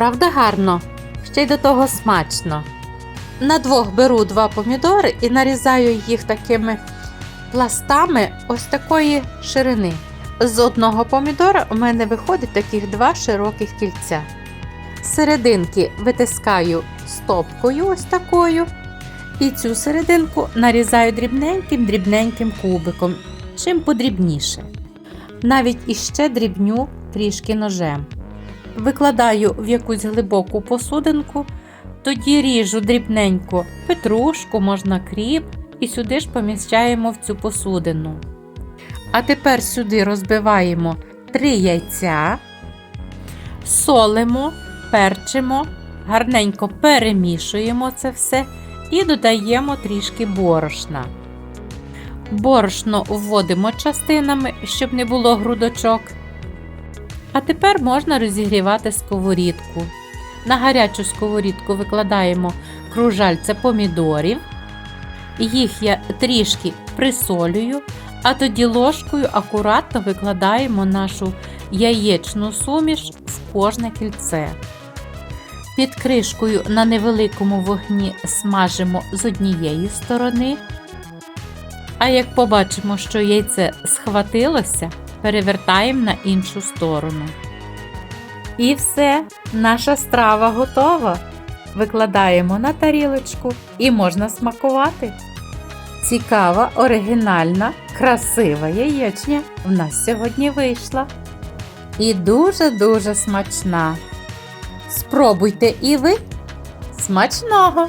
правда гарно? Ще й до того смачно. На двох беру два помідори і нарізаю їх такими пластами ось такої ширини. З одного помідора у мене виходить таких два широких кільця. Серединки витискаю стопкою ось такою. І цю серединку нарізаю дрібненьким-дрібненьким кубиком, чим подрібніше. Навіть іще дрібню трішки ножем. Викладаю в якусь глибоку посудинку, тоді ріжу дрібненько петрушку, можна кріп, і сюди ж поміщаємо в цю посудину. А тепер сюди розбиваємо 3 яйця, солимо, перчимо, гарненько перемішуємо це все і додаємо трішки борошна. Борошно вводимо частинами, щоб не було грудочок. А тепер можна розігрівати сковорідку. На гарячу сковорідку викладаємо кружальця помідорів. Їх я трішки присолюю, а тоді ложкою акуратно викладаємо нашу яєчну суміш в кожне кільце. Під кришкою на невеликому вогні смажимо з однієї сторони. А як побачимо, що яйце схватилося, перевертаємо на іншу сторону. І все, наша страва готова. Викладаємо на тарілочку і можна смакувати. Цікава, оригінальна, красива яєчня в нас сьогодні вийшла. І дуже-дуже смачна. Спробуйте і ви смачного!